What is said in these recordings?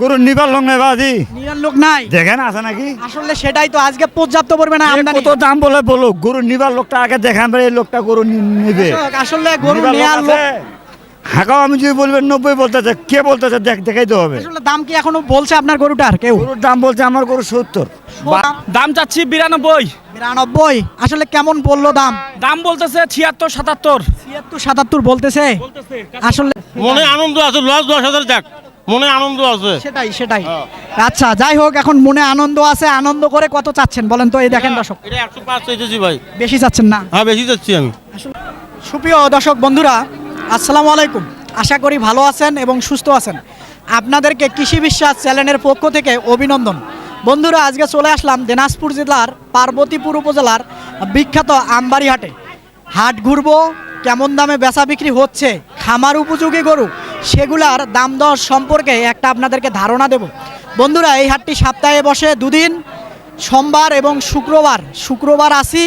গরু নিবার লোক নেই বাজি নিয়ার লোক নাই। দেখেন আছে নাকি? আসলে সেটাই তো আজকে পর্যাপ্ত পরিমাণে আমদানি। কত দাম বলে বলো গরু নিবার লোকটা আগে দেখান এই লোকটা গরু নিবে। আসলে গরু নিবার লোক হাঁকাও আমি যদি বলবেন নব্বই বলতেছে কে বলতেছে দেখ দেখাইতে হবে। আসলে দাম কি এখনও বলছে আপনার গরুটার কেউ? গরুর দাম বলছে আমার গরু সত্তর। দাম চাচ্ছি বিরানব্বই। বিরানব্বই? আসলে কেমন বলল দাম? দাম বলতেছে ছিয়াত্তর সাতাত্তর। ছিয়াত্তর সাতাত্তর বলতেছে? আসলে মনে আনন্দ আছে লস দশ হাজার যাক মনে আনন্দ আছে? সেটাই সেটাই। আচ্ছা যাই হোক এখন মনে আনন্দ আছে আনন্দ করে কত চাচ্ছেন? বলেন তো এই দেখেন দর্শক। এটা একশো পাঁচ চাইতেছি ভাই। বেশি চাচ্ছেন না? হ্যাঁ বেশি যাচ্ছি আমি। সুপ্রিয় দর্শক বন্ধুরা আসসালামু আলাইকুম। আশা করি ভালো আছেন এবং সুস্থ আছেন। আপনাদেরকে কৃষি বিশ্বাস চ্যানেলের পক্ষ থেকে অভিনন্দন। বন্ধুরা আজকে চলে আসলাম দিনাজপুর জেলার পার্বতীপুর উপজেলার বিখ্যাত আমবাড়ি হাটে হাট ঘুরবো কেমন দামে বেচা বিক্রি হচ্ছে, খামার উপযোগী গরু, সেগুলার দাম দর সম্পর্কে একটা আপনাদেরকে ধারণা দেব। বন্ধুরা, এই হাটটি সপ্তাহে বসে দুদিন, সোমবার এবং শুক্রবার শুক্রবার আসি,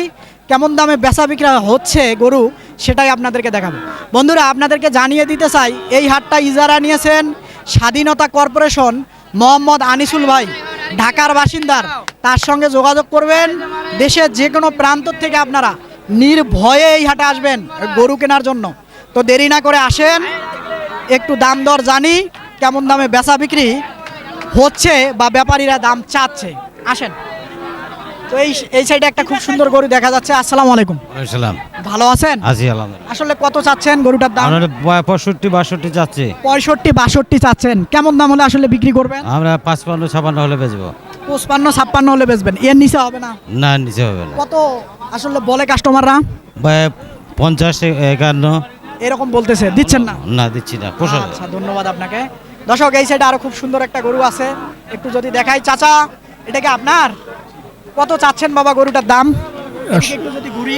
কেমন দামে বেচা বিক্রি হচ্ছে গরু সেটাই আপনাদেরকে দেখাবো। বন্ধুরা, আপনাদেরকে জানিয়ে দিতে চাই, এই হাটটা ইজারা নিয়েছেন স্বাধীনতা কর্পোরেশন মোহাম্মদ আনিসুল ভাই, ঢাকার বাসিন্দার। তার সঙ্গে যোগাযোগ করবেন, দেশের যে কোনো প্রান্ত থেকে আপনারা। নির্ভয়ে এই হাটে আসবেন গরু কেনার জন্য। তো দেরি না করে আসেন একটু দাম দর জানি কেমন দামে বেচা বিক্রি হচ্ছে বা ব্যাপারীরা দাম চাচ্ছে। আসেন। তো এই এই সাইডে একটা খুব সুন্দর গরু দেখা যাচ্ছে। আসসালামু আলাইকুম। আসসালাম ভালো আছেন? আছি আলহামদুলিল্লাহ। আসলে কত চাচ্ছেন গরুটার দাম? আমরা পঁয়ষট্টি বাষট্টি যাচ্ছে পঁয়ষট্টি বাষট্টি চাচ্ছেন। কেমন দাম হলে আসলে বিক্রি করবেন? আমরা পাঁচপান্ন ছাপান্ন হলে বেচবো। পঁচপান্ন ছাপ্পান্ন হলে বেচবেন। এর নিচে হবে না? না নিচে হবে না। কত আসলে বলে কাস্টমাররা পঞ্চাশ একান্ন। এরকম বলতেছে দিচ্ছেন না? না দিচ্ছি না আচ্ছা ধন্যবাদ আপনাকে। দর্শক এই সাইডে আরও খুব সুন্দর একটা গরু আছে। একটু যদি দেখাই চাচা এটা কি আপনার? কত চাচ্ছেন বাবা গরুটার দাম? একটু যদি ঘুরি।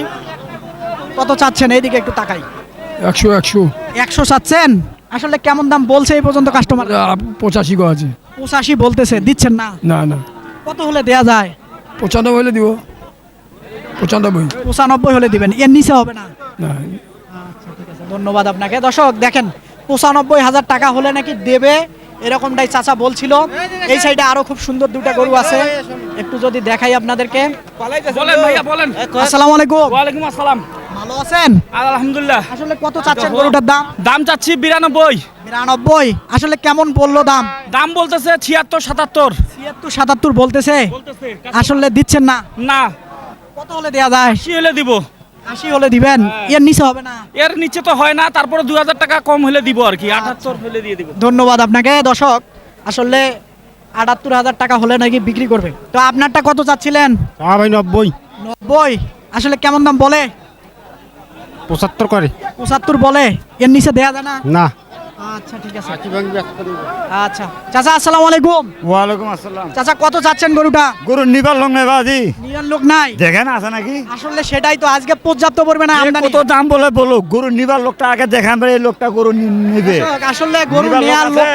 কত চাচ্ছেন? এইদিকে একটু তাকাই। একশো একশো। একশো চাচ্ছেন? আসলে কেমন দাম বলছে এই পর্যন্ত কাস্টমার পঁচাশি গো আছে। পঁচাশি বলতেছে দিচ্ছেন না? না না। কত হলে দেয়া যায়? পঁচানব্বই হলে দিব। পঁচানব্বই। পঁচানব্বই হলে দিবেন। এর নিচে হবে না। না। ধন্যবাদ আপনাকে। দর্শক দেখেন পঁচানব্বই হাজার টাকা হলে নাকি দেবে এরকমটাই চাচা বলছিল। এই সাইডে আরও খুব সুন্দর দুটা গরু আছে। একটু যদি দেখাই আপনাদেরকে। বলেন ভাইয়া বলেন। আসসালামু আলাইকুম। ওয়ালাইকুম আসসালাম। ভালো আছেন? আলহামদুলিল্লাহ। আসলে কত চাচ্ছেন গরুটার দাম? দাম চাচ্ছি বিরানব্বই। বিরানব্বই? আসলে কেমন বলল দাম? দাম বলতেছে ছিয়াত্তর সাতাত্তর। ছিয়াত্তর সাতাত্তর বলতেছে? আসলে দিচ্ছেন না? না। কত হলে দেয়া যায়? আশি হলে দিব। আশি হলে দিবেন? এর নিচে হবে না? এর নিচে তো হয় না তারপরে দু হাজার টাকা কম হলে দিব আর কি। আটাত্তর হলে দিয়ে দিব। ধন্যবাদ আপনাকে। দর্শক আসলে আটাত্তর হাজার টাকা হলে নাকি বিক্রি করবে। তো আপনারটা কত চাচ্ছিলেন? হ্যাঁ ভাই নব্বই। নব্বই? আসলে কেমন দাম বলে? পঁচাত্তর করে। পঁচাত্তর বলে? এর নিচে দেয়া যায় না? না। আচ্ছা ঠিক আছে। আচ্ছা। চাচা আসসালামু আলাইকুম। ওয়ালাইকুম আসসালাম। চাচা কত চাচ্ছেন গরুটা? গরু নিবার লোক নেই বাজি নিয়ার লোক নাই? দেখেন আছে নাকি? আসলে সেটাই তো আজকে পর্যাপ্ত পরিমাণে আমদানি। কত দাম বলে বলো গরু নিবার লোকটা আগে দেখান এই লোকটা গরু নি- নিবে। আসলে গরু নিবার লোক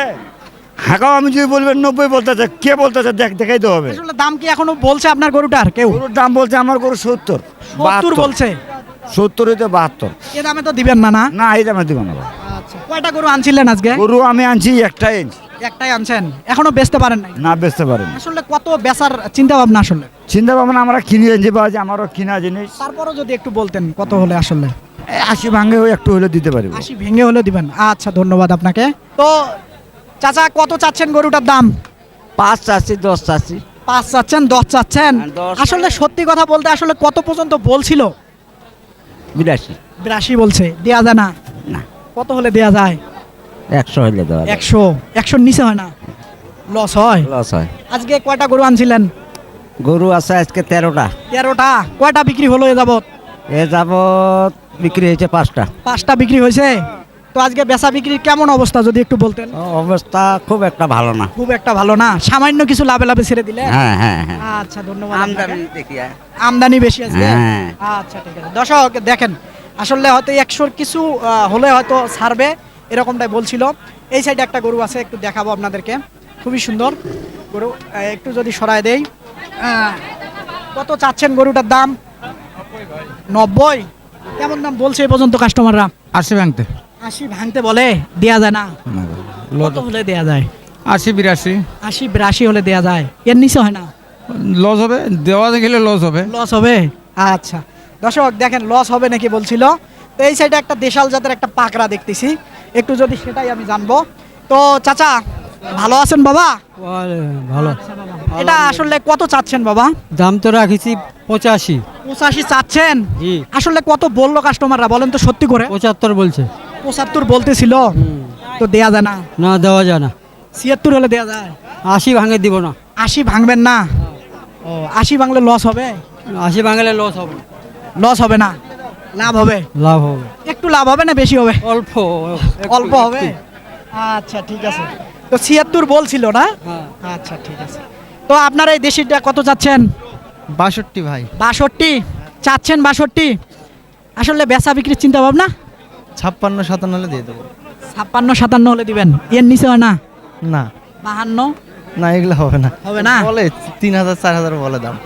হাঁকাও আমি যদি বলবেন নব্বই বলতেছে কে বলতেছে দেখ দেখাইতে হবে। আসলে দাম কি এখনও বলছে আপনার গরুটার কেউ? গরুর দাম বলছে আমার গরু সত্তর। সত্তর বলছে? সত্তর হইতে বাহাত্তর। এ দামে তো দিবেন না না? না এই দামে দিব না। ভাই। আচ্ছা কয়টা গরু আনছিলেন আজকে? গরু আমি আনছি একটাই আনছি। একটাই আনছেন। এখনও বেচতে পারেন নাই? না বেচতে পারেন। আসলে কত বেচার চিন্তা ভাবনা আসলে? চিন্তা ভাবনা আমরা কিনে আনছি বাজি আমারও কিনা জিনিস। তারপরও যদি একটু বলতেন কত হলে আসলে? এই আশি ভাঙে ওই একটু হলে দিতে পারিব। আশি ভেঙে হলে দিবেন। আচ্ছা ধন্যবাদ আপনাকে। তো চাচা কত চাচ্ছেন গরুটার দাম? পাঁচ চাচ্ছি দশ চাচ্ছি। পাঁচ চাচ্ছেন দশ চাচ্ছেন? হ্যাঁ, দশ। আসলে সত্যি কথা বলতে আসলে কত পর্যন্ত বলছিল? বিরাশি। বিরাশি বলছে দেয়া যায় না। না। কত হলে দেয়া যায়? একশো হলে দেওয়া। একশো। একশোর নিচে হয় না। লস হয়? লস হয়। আজকে কয়টা গরু আনছিলেন? গরু আছে আজকে তেরোটা। তেরোটা। কয়টা বিক্রি হলো এ যাবত এ যাবত বিক্রি হয়েছে পাঁচটা। পাঁচটা বিক্রি হয়েছে? তো আজকে বেচা বিক্রির কেমন অবস্থা যদি একটু বলতেন? অবস্থা খুব একটা ভালো না। খুব একটা ভালো না? সামান্য কিছু লাভে লাভে ছেড়ে দিলে? হ্যাঁ হ্যাঁ হ্যাঁ। আচ্ছা ধন্যবাদ আমদানি দেখি হ্যাঁ। আমদানি বেশি আজকে? হ্যাঁ। আচ্ছা ঠিক আছে। দর্শক দেখেন আসলে হয়তো একশোর কিছু হলে হয়তো ছাড়বে এরকমটাই বলছিল। এই সাইডে একটা গরু আছে একটু দেখাবো আপনাদেরকে। খুবই সুন্দর গরু। একটু যদি সরায় দেই। আহ, কত চাচ্ছেন গরুটার দাম? নব্বই? কেমন দাম বলছে এই পর্যন্ত কাস্টমাররা আশি ভাঙতে আশি ভাঙতে বলে দেয়া যায় না। কত হলে দেয়া যায়? আশি বিরাশি। আশি বিরাশি হলে দেয়া যায়। এর নিচে হয় না। লস হবে? দেওয়া গেলে লস হবে। লস হবে? আচ্ছা। দর্শক দেখেন লস হবে নাকি বলছিল? তো এই সাইডে একটা দেশাল জাতের একটা পাকড়া দেখতেছি। একটু যদি সেটাই আমি জানব। তো চাচা ভালো আছেন বাবা? ভালো। এটা আসলে কত চাচ্ছেন বাবা? দাম তো রাখিছি পঁচাশি। পঁচাশি চাচ্ছেন? আসলে কত বলল কাস্টমাররা বলেন তো সত্যি করে। পঁচাত্তর বলছে। পঁচাত্তর বলতেছিল তো দেয়া যায় না। না দেওয়া যায় না। ছিয়াত্তর হলে দেয়া যায়। আশি ভাঙে দিব না। আশি ভাঙবেন না? ও আশি ভাঙলে লস হবে? আশি ভাঙলে লস হবে। লস হবে না। লাভ হবে? লাভ হবে। একটু লাভ হবে না বেশি হবে? অল্প অল্প হবে? আচ্ছা ঠিক আছে। তো ছিয়াত্তর বলছিল না? হ্যাঁ। আচ্ছা ঠিক আছে। তো আপনার এই দেশিটা কত চাচ্ছেন? বাষট্টি ভাই। বাষট্টি? চাচ্ছেন বাষট্টি? আসলে বেচা বিক্রির চিন্তা ভাবনা ছাপ্পান্ন সাতান্ন হলে দিয়ে দেবো। ছাপ্পান্ন সাতান্ন হলে দিবেন। এর নিচে হয় না? না। বাহান্ন? না এগুলো হবে না। হবে না? বলে তিন হাজার চার হাজার বলে দাম।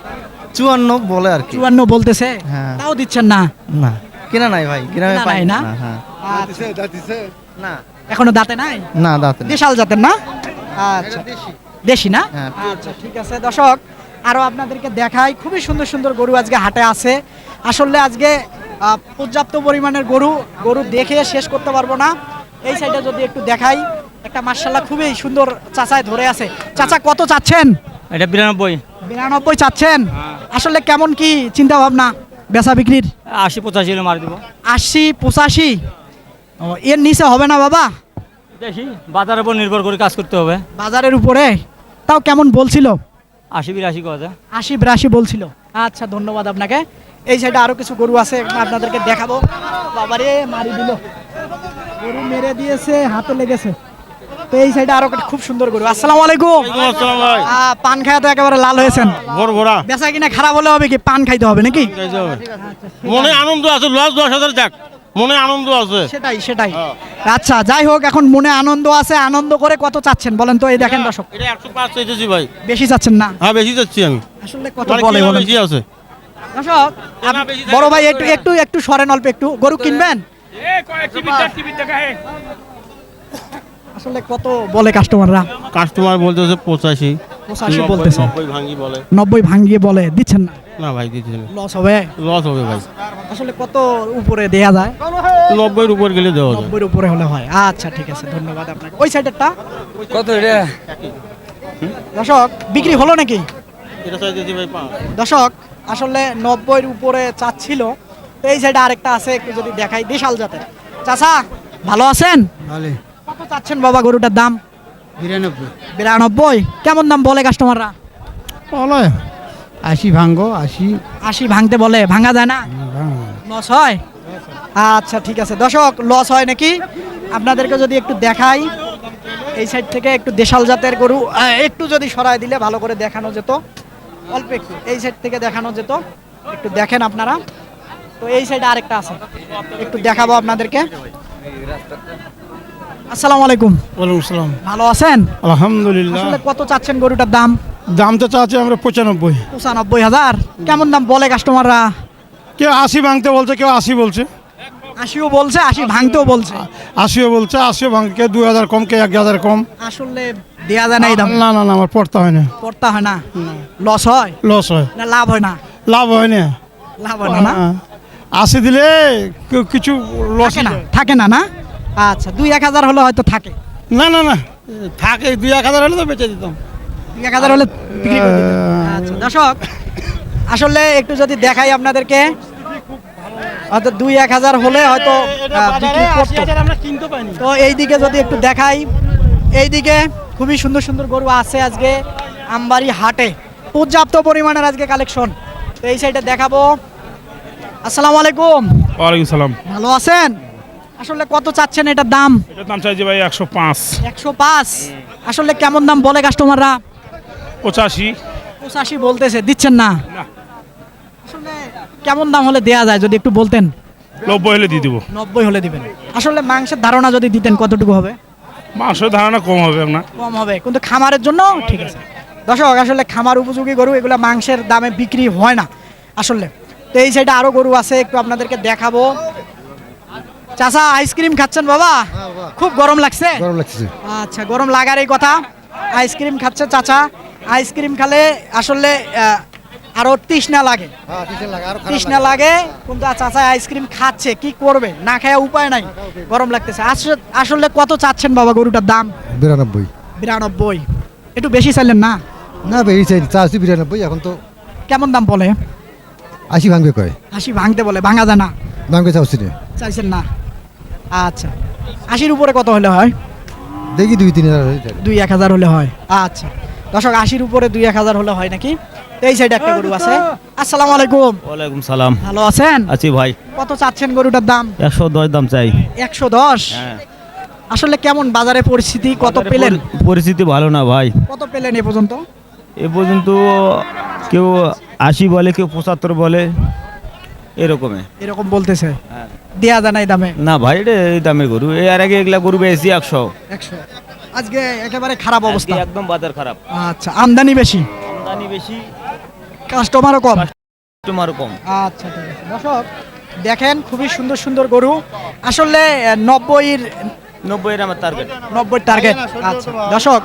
চুয়ান্ন বলে আর কি। চুয়ান্ন বলতেছে? হ্যাঁ। তাও দিচ্ছেন না? না। কিনা নাই ভাই গ্রামে কিনা পাই নাই না? না? হ্যাঁ। আচ্ছা, না। এখনও দাঁতে নাই? না দাঁত। দেশাল জাতের না? আচ্ছা। দেশি না? হ্যাঁ। আচ্ছা ঠিক আছে। দর্শক আরও আপনাদেরকে দেখাই খুবই সুন্দর সুন্দর গরু আজকে হাটে আছে। আসলে আজকে পর্যাপ্ত পরিমাণের গরু গরু দেখে শেষ করতে পারব না। এই সাইডে যদি একটু দেখাই একটা মার্শাল্লাহ খুবই সুন্দর চাচায় ধরে আছে। চাচা কত চাচ্ছেন? এটা বিরানব্বই। বিরানব্বই চাচ্ছেন? আসলে কেমন কি চিন্তা ভাবনা বেচা বিক্রির? আশি পঁচাশি মারি দিব। আশি পঁচাশি? এর নিচে হবে না বাবা? দেখি বাজারের উপর নির্ভর করে কাজ করতে হবে। বাজারের উপরে? তাও কেমন বলছিল? আশি বিরাশি কথা আশি বিরাশি বলছিল। আচ্ছা ধন্যবাদ আপনাকে। এই সাইডে আরও কিছু গরু আছে আপনাদেরকে দেখাবো। বাবারে মারি দিল। গরু মেরে দিয়েছে হাতে লেগেছে। তো এই সাইডে আরও খুব সুন্দর গরু। আসসালামু আলাইকুম। পান তো একেবারে লাল হয়েছেন। বেচা কিনা খারাপ হলে হবে কি? পান খাইতে হবে নাকি? মনে আনন্দ আছে লস দশ হাজার যাক। মনে আনন্দ আছে। সেটাই সেটাই। আচ্ছা যাই হোক এখন মনে আনন্দ আছে। আনন্দ করে কত চাচ্ছেন? বলেন তো এই দেখেন দর্শক। এটা একশো পাঁচ চাইতেছি ভাই। বেশি চাচ্ছেন না? হ্যাঁ বেশি যাচ্ছি আমি। আসলে কত মানে বলে বলেন আছে? দর্শক বড় ভাই একটু একটু একটু সরেন অল্প একটু। গরু কিনবেন? আসলে কত বলে কাস্টমাররা কাস্টমার বলতেছে পঁচাশি। পঁচাশি নব্বই, বলতেছে। নব্বই ভাঙ্গি বলে। নব্বই ভাঙ্গিয়ে বলে দিচ্ছেন না? না ভাই দিচ্ছি লস হবে? লস হবে ভাই। আসলে কত উপরে দেয়া যায়? নব্বইয়ের উপর গেলে দেওয়া যাবে নব্বইয়ের উপরে হলে হয়। আচ্ছা ঠিক আছে ধন্যবাদ আপনাকে। ওই সাইডেরটা কত এটা দর্শক বিক্রি হলো নাকি? এটা চাইতেছি ভাই দর্শক আসলে নব্বইয়ের উপরে চাচ্ছিল। তো এই সাইডে আরেকটা আছে একটু যদি দেখাই দেশাল জাতের। চাচা ভালো আছেন? কত চাচ্ছেন বাবা গরুটার দাম? বিরানব্বই। বিরানব্বই? কেমন দাম বলে কাস্টমাররা বলো। আশি ভাঙ্গো আশি। আশি ভাঙতে বলে ভাঙা যায় না? লস হয়? আচ্ছা ঠিক আছে। দর্শক লস হয় নাকি? আপনাদেরকে যদি একটু দেখাই এই সাইড থেকে একটু দেশাল জাতের গরু একটু যদি সরায় দিলে ভালো করে দেখানো যেত। অল্প একটু। এই সাইড থেকে দেখানো যেত। একটু দেখেন আপনারা। তো এই সাইডে আরেকটা আছে। একটু দেখাবো আপনাদেরকে। আসসালামু আলাইকুম। ওয়ালাইকুম সালাম ভালো আছেন? আলহামদুলিল্লাহ। আসলে কত চাচ্ছেন গরুটার দাম? দাম তো চাচ্ছে আমরা পঁচানব্বই। পঁচানব্বই হাজার। কেমন দাম বলে কাস্টমাররা কেউ আশি ভাঙতে বলছে কেউ আশি বলছে। আশিও বলছে আশি ভাঙতেও বলছে। আশিও বলছে আশিও ভাঙতে কেউ দুই হাজার কম কে এক হাজার কম। আসলে দেয়া যায় না এই দাম? না না না আমার পড়তে হয় না। পড়তা হয় না? লস হয়? লস হয়। না লাভ হয় না? লাভ হয় না। লাভ হয় না না? হ্যাঁ। দিলে কিছু লস না থাকে না না? আচ্ছা দুই এক হাজার হলে হয়তো থাকে। না না না। থাকে দুই এক হাজার হলে তো বেঁচে দিতাম। দুই এক হাজার হলে। আচ্ছা দর্শক আসলে একটু যদি দেখাই আপনাদেরকে হয়তো দুই এক হাজার হলে হয়তো বিক্রি করতো। তো এই দিকে যদি একটু দেখাই এই দিকে খুবই সুন্দর সুন্দর গরু আছে আজকে আমবাড়ি হাটে। পর্যাপ্ত পরিমাণের আজকে কালেকশন তো এই সাইডে দেখাবো। আসসালামু আলাইকুম। ওয়ালাইকুম সালাম। ভালো আছেন? আসলে কত চাচ্ছেন এটার দাম? এটার দাম চাইছি ভাই একশো পাঁচ। একশো পাঁচ? আসলে কেমন দাম বলে কাস্টমাররা পঁচাশি। পঁচাশি বলতেছে দিচ্ছেন না। আসলে কেমন দাম হলে দেয়া যায় যদি একটু বলতেন? নব্বই হলে দিয়ে দিব। নব্বই হলে দিবেন। আসলে মাংসের ধারণা যদি দিতেন কতটুকু হবে? মাংসের ধারণা কম হবে না কম হবে কিন্তু খামারের জন্য ঠিক আছে। দর্শক আসলে খামার উপযোগী গরু এগুলো মাংসের দামে বিক্রি হয় না আসলে। তো এই সাইডে আরও গরু আছে একটু আপনাদেরকে দেখাবো। চাচা আইসক্রিম খাচ্ছেন বাবা? খুব গরম লাগছে? গরম লাগছে। আচ্ছা গরম লাগার এই কথা। আইসক্রিম খাচ্ছে চাচা। আইসক্রিম খালে আসলে আরও তৃষ্ণা লাগে। তৃষ্ণা লাগে কিন্তু চাচা আইসক্রিম খাচ্ছে কি করবে? না খায় উপায় নাই গরম লাগতেছে। আসলে কত চাচ্ছেন বাবা গরুটার দাম? বিরানব্বই। বিরানব্বই। একটু বেশি চাইলেন না? না বেশি চাই চারশো বিরানব্বই এখন তো কেমন দাম বলে? আশি ভাঙবে কয়। আশি ভাঙতে বলে ভাঙা যায় না? ভাঙবে চাচ্ছি না। চাইছেন না? আচ্ছা। আশির উপরে কত হলে হয়? দেখি দুই তিন হাজার দুই এক হাজার হলে হয়। আচ্ছা। দর্শক আশির উপরে দুই এক হাজার হলে হয় নাকি? এই সাইডে একটা গরু আছে। আসসালামু আলাইকুম। ওয়ালাইকুম সালাম। ভালো আছেন? আছি ভাই। কত চাচ্ছেন গরুটার দাম? একশো দশ দাম চাই। একশো দশ? আসলে কেমন বাজারে পরিস্থিতি? কত পেলেন? পরিস্থিতি ভালো না ভাই। কত পেলেন এ পর্যন্ত? এ পর্যন্ত কেউ আশি বলে কেউ পঁচাত্তর বলে এরকমে। এরকম বলতেছে। দেয়া যায় না এই দামে। না ভাই এটা এই দামের গরু। এর আগে এগুলা গরু পেয়েছি একশো। একশো। আজকে একেবারে খারাপ অবস্থা। একদম বাজার খারাপ। আচ্ছা আমদানি বেশি? আমদানি বেশি কাস্টমারও কম। তোমার কম। আচ্ছা ঠিক আছে। দর্শক দেখেন খুবই সুন্দর সুন্দর গরু। আসলে নব্বইয়ের নব্বই এর আমার টার্গেট নব্বই টার্গেট আচ্ছা দর্শক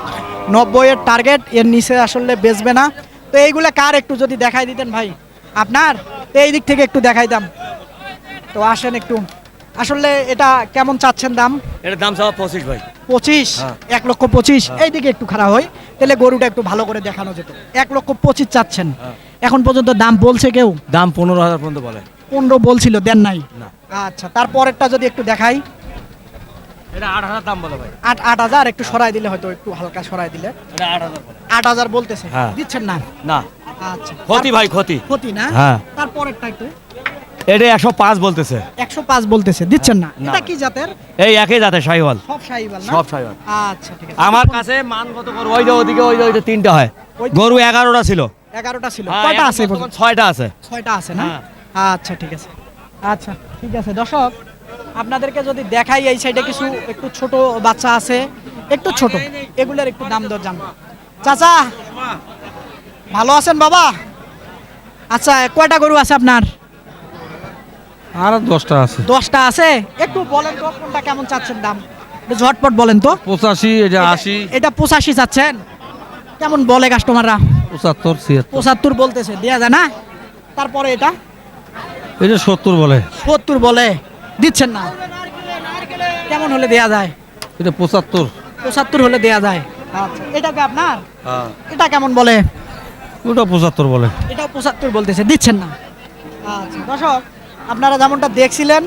নব্বইয়ের টার্গেট এর নিচে আসলে বেচবে না। তো এইগুলা কার একটু যদি দেখাই দিতেন ভাই? আপনার? তো এই দিক থেকে একটু দেখাই দাম। তো আসেন একটু। আসলে এটা কেমন চাচ্ছেন দাম? এটার দাম চাওয়া পঁচিশ ভাই। পঁচিশ? এক লক্ষ পঁচিশ? এইদিকে একটু খারাপ হয় তাহলে গরুটা একটু ভালো করে দেখানো যেত। এক লক্ষ পঁচিশ চাচ্ছেন। এখন পর্যন্ত দাম বলছে কেউ? দাম পনেরো হাজার পর্যন্ত বলে। পনেরো বলছিল দেন নাই। আচ্ছা তারপরেরটা যদি একটু দেখাই। এটা আট হাজার দাম বলে ভাই। আট আট হাজার একটু সরাই দিলে হয়তো একটু হালকা সরাই দিলে। এটা আট হাজার বলে। আট হাজার বলতেছে। হ্যাঁ। দিচ্ছেন না? না। আচ্ছা। ক্ষতি ভাই ক্ষতি। ক্ষতি না? হ্যাঁ। তারপরেরটা একটু। এটা একশো পাঁচ বলতেছে। একশো পাঁচ বলতেছে দিচ্ছেন না? না। এটা কি জাতের? এই একই যাতে সাইওয়াল সব সাইবাল না? সব সাইওয়াল আচ্ছা ঠিক আছে। আমার কাছে মানগত গরু ওই যে ওদিকে ওই যে ওই যে তিনটা হয়। গরু এগারোটা ছিল। এগারোটা ছিল। হ্যাঁ, কয়টা আছে ছয়টা আছে। ছয়টা আছে না? হ্যাঁ। আচ্ছা ঠিক আছে। আচ্ছা ঠিক আছে। দর্শক আপনাদেরকে যদি দেখাই এই সাইডে কিছু একটু ছোট বাচ্চা আছে একটু ছোট এগুলোর একটু দাম দর জানব। চাচা ভালো আছেন বাবা? আচ্ছা কয়টা গরু আছে আপনার? আর দশটা আছে। দশটা আছে? একটু বলেন তো কোনটা কেমন চাচ্ছেন দাম? ঝটপট বলেন তো। পঁচাশি এটা আশি। এটা পঁচাশি চাচ্ছেন? কেমন বলে কাস্টমাররা পঁচাত্তর ছিয়াত্তর। পঁচাত্তর বলতেছে দেয়া যায় না? তারপরে এটা? এটা সত্তর বলে। সত্তর বলে দিচ্ছেন না। কেমন হলে দেয়া যায়? এটা পঁচাত্তর। পঁচাত্তর হলে দেয়া যায়। আচ্ছা এটা কি আপনার? এটা কেমন বলে? ওটা পঁচাত্তর বলে। এটাও পঁচাত্তর বলতেছে দিচ্ছেন না। আচ্ছা দর্শক আপনারা যেমনটা দেখছিলেন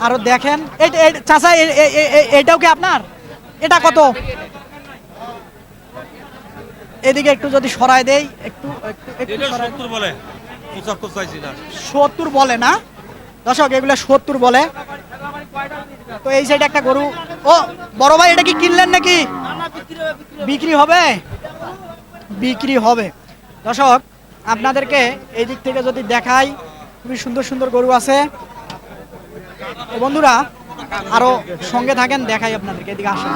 আরও দেখেন। এই- এ- এটাও কি আপনার? এটা কত? এদিকে একটু যদি সরাই দেই একটু একটু একটু বলে। সত্তর বলে না? দর্শক এগুলো সত্তর বলে। তো এই সাইডে একটা গরু। ও বড় ভাই এটা কি কিনলেন নাকি? বিক্রি হবে? বিক্রি হবে। দর্শক আপনাদেরকে এই দিক থেকে যদি দেখাই খুবই সুন্দর সুন্দর গরু আছে। বন্ধুরা আরও সঙ্গে থাকেন দেখাই আপনাদেরকে এদিকে আসেন।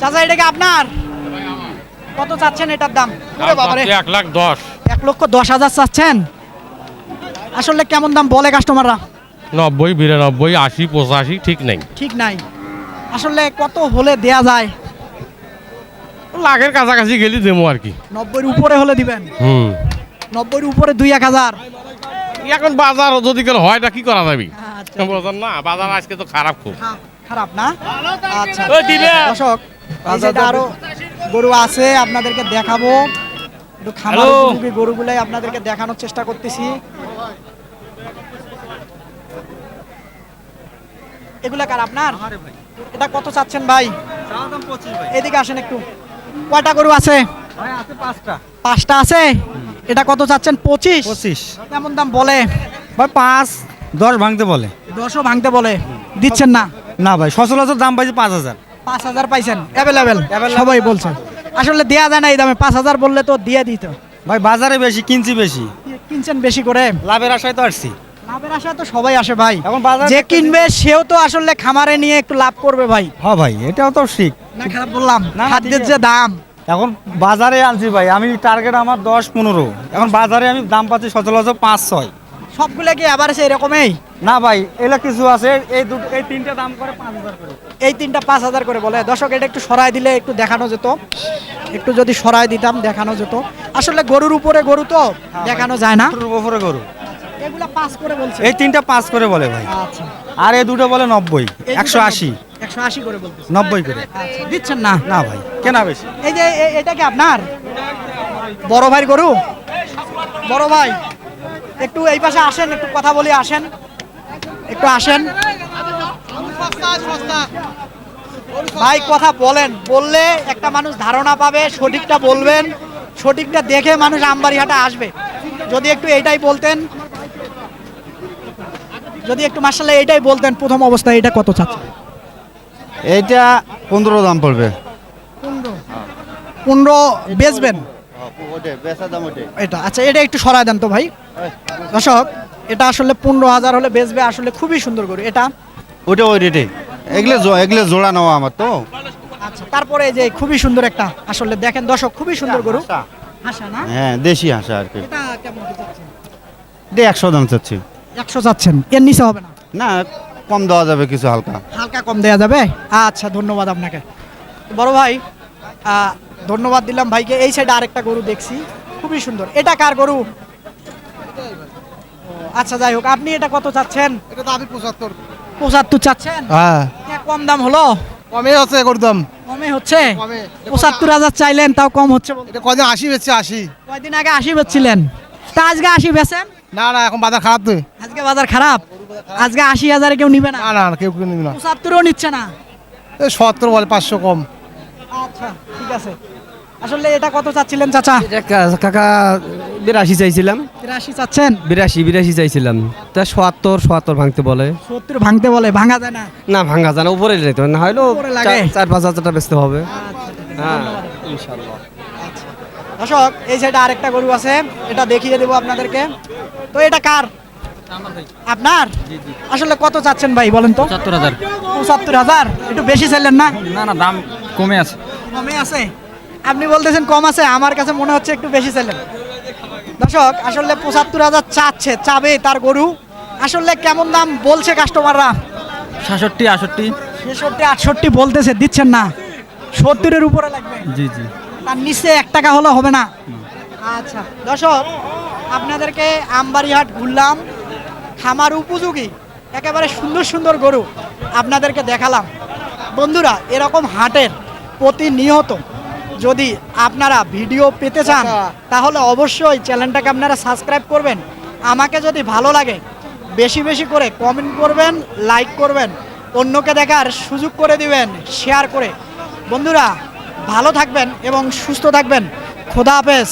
চাচা এটা কি আপনার? কত চাচ্ছেন এটার দাম? বাবারে এক লাখ দশ। এক লক্ষ দশ হাজার চাচ্ছেন? আসলে কেমন দাম বলে কাস্টমাররা? নব্বই বিরানব্বই আশি পঁচাশি ঠিক নেই। ঠিক নাই। আসলে কত হলে দেয়া যায়? লাখের কাছাকাছি গেলি দেবো আর কি। নব্বইয়ের উপরে হলে দিবেন? হুম। নব্বইয়ের উপরে দুই এক হাজার? এখন বাজার যদি কেন হয় না কি করা যাবে? আচ্ছা, না বাজার আজকে তো খারাপ খুব। খারাপ না? আচ্ছা ওই দিবে। দর্শক আরও গরু আছে আপনাদেরকে দেখাবো। একটু খামার। উপযোগী গরুগুলাই আপনাদেরকে দেখানোর চেষ্টা করতেছি। এগুলা কার আপনার? এটা কত চাচ্ছেন ভাই? এদিকে আসেন একটু। কয়টা গরু আছে? পাঁচটা। আছে? এটা কত চাচ্ছেন? পঁচিশ? পঁচিশ। কেমন দাম বলে? ভাই পাঁচ দশ ভাঙতে বলে। দশও ভাঙতে বলে। দিচ্ছেন না? না ভাই সচরাচর দাম পাইছে পাঁচ হাজার। পাঁচ হাজার পাইছেন। অ্যাভেলেবেল সবাই বলছে। আসলে দেয়া যায় না এই দামে। পাঁচ হাজার বললে তো দিয়ে দিত। ভাই বাজারে বেশি কিনছি বেশি। কিনছেন বেশি করে? লাভের আশায় তো আসছি। লাভের আশা তো সবাই আসে ভাই। এখন বাজার যে কিনবে সেও তো আসলে খামারে নিয়ে একটু লাভ করবে ভাই। হ্যাঁ ভাই এটাও তো ঠিক। না খারাপ বললাম। খাদ্যের যে দাম। এখন বাজারে আনছি ভাই আমি টার্গেট আমার দশ পনেরো। এখন বাজারে আমি দাম পাচ্ছি সচরাচর পাঁচ ছয়। সবগুলো কি আবার সে এরকমই না ভাই এগুলা কিছু আছে এই দুটো এই তিনটা দাম করে পাঁচ হাজার করে। এই তিনটা পাঁচ হাজার করে বলে। দর্শক এটা একটু সরাই দিলে একটু দেখানো যেত। একটু যদি সরাই দিতাম দেখানো যেত। আসলে গরুর উপরে গরু তো দেখানো যায় না। সত্তরের উপরে গরু। এগুলা পাঁচ করে বলছে। এই তিনটা পাঁচ করে বলে ভাই। আচ্ছা। আর এই দুটো বলে নব্বই একশো আশি। একশো আশি করে বলতেছে নব্বই করে। আচ্ছা, দিচ্ছেন না? না ভাই কেনা বেশি। এই যে এটা কি আপনার? বড় ভাই গরু? বড় ভাই একটু এই পাশে আসেন একটু কথা বলি আসেন। একটু আসেন। ভাই কথা বলেন। বললে একটা মানুষ ধারণা পাবে সঠিকটা বলবেন। সঠিকটা দেখে মানুষ আমবাড়িহাটে আসবে। যদি একটু এইটাই বলতেন। যদি একটু মার্শাল্লাহ এইটাই বলতেন প্রথম অবস্থায় এটা কত চাচ্ছে? এইটা পনেরো দাম পড়বে। পনেরো বেচবেন? এটা আচ্ছা এটা একটু সরায় দেন তো ভাই। দর্শক এটা আসলে পনেরো হাজার হলে বেচবে আসলে খুবই সুন্দর গরু। এটা? ওটা ওই রেটে। এগুলো এগুলো জোড়া নেওয়া আমার তো। আচ্ছা তারপরে এই যে খুবই সুন্দর একটা আসলে দেখেন দর্শক খুবই সুন্দর গরু। হাসা। না? হ্যাঁ দেশি হাঁসা আর কি। এটা কেমন কি একশো দাম চাচ্ছি। একশো চাচ্ছেন এর নিচে হবে না? না কম দেওয়া যাবে কিছু হালকা। হালকা কম দেয়া যাবে? আচ্ছা ধন্যবাদ আপনাকে। বড় ভাই আহ, ধন্যবাদ দিলাম ভাইকে। এই সাইডে আরেকটা গরু দেখছি। খুবই সুন্দর। এটা কার গরু? আচ্ছা যাই হোক। আপনি এটা কত চাচ্ছেন? এটা তো আমি পঁচাত্তর। পঁচাত্তর চাচ্ছেন? হ্যাঁ। কম দাম হলো? কমে করে দাম। কমে হচ্ছে? পঁচাত্তর হাজার চাইলেন তাও কম হচ্ছে এটা কদিন আশি বেচছে আশি। কয়দিন আগে আশি বেচছিলেন? তা আজকে আশি বেচেন? না না এখন বাজার খারাপ তো। আজকে বাজার খারাপ? আজকে আশি হাজারে কেউ নিবে না? না না কেউ কেউ নিবে না। পঁচাত্তরও নিচ্ছে না? সত্তর বলে পাঁচশো কম। আচ্ছা ঠিক আছে। আসলে এটা কত চাচ্ছিলেন চাচা? কাকা বিরাশি চাইছিলাম। তিরাশি চাচ্ছেন? বিরাশি বিরাশি চাইছিলাম। তা সোয়াত্তর সোয়াত্তর ভাঙতে বলে। সত্তর ভাঙতে বলে ভাঙা যায় না? না ভাঙা জানা উপরে যেতে না হয়তো চার- পাঁচ হাজারটা বেচতে হবে। আচ্ছা, হ্যাঁ। ইনশাল্লাহ দর্শক এই সাইডে আরেকটা গরু আছে এটা দেখিয়ে দেবো আপনাদেরকে। তো এটা কার? আপনার? আসলে কত চাচ্ছেন ভাই বলেন তো? পঁচাত্তর হাজার। পঁচাত্তর হাজার? একটু বেশি চাইলেন না? না না দাম কমে আছে। কমে আছে? আপনি বলতেছেন কম আছে আমার কাছে মনে হচ্ছে একটু বেশি চাইলেন দর্শক আসলে পঁচাত্তর হাজার চাচ্ছে চাবে তার গরু। আসলে কেমন দাম বলছে কাস্টমাররা সাতষট্টি আটষট্টি। ছেষট্টি আটষট্টি বলতেছে দিচ্ছেন না। সত্তরের উপরে লাগবে। জি জি। তার নিচে এক টাকা হলে হবে না। আচ্ছা দর্শক আপনাদেরকে আমবাড়িহাট ঘুরলাম। খামার উপযোগী একেবারে সুন্দর সুন্দর গরু আপনাদেরকে দেখালাম। বন্ধুরা এরকম হাটের প্রতিনিয়ত যদি আপনারা ভিডিও পেতে চান তাহলে অবশ্যই চ্যানেলটাকে আপনারা সাবস্ক্রাইব করবেন। আমাকে যদি ভালো লাগে বেশি বেশি করে কমেন্ট করবেন লাইক করবেন অন্যকে দেখার সুযোগ করে দিবেন শেয়ার করে। বন্ধুরা ভালো থাকবেন এবং সুস্থ থাকবেন। খোদা হাফেজ।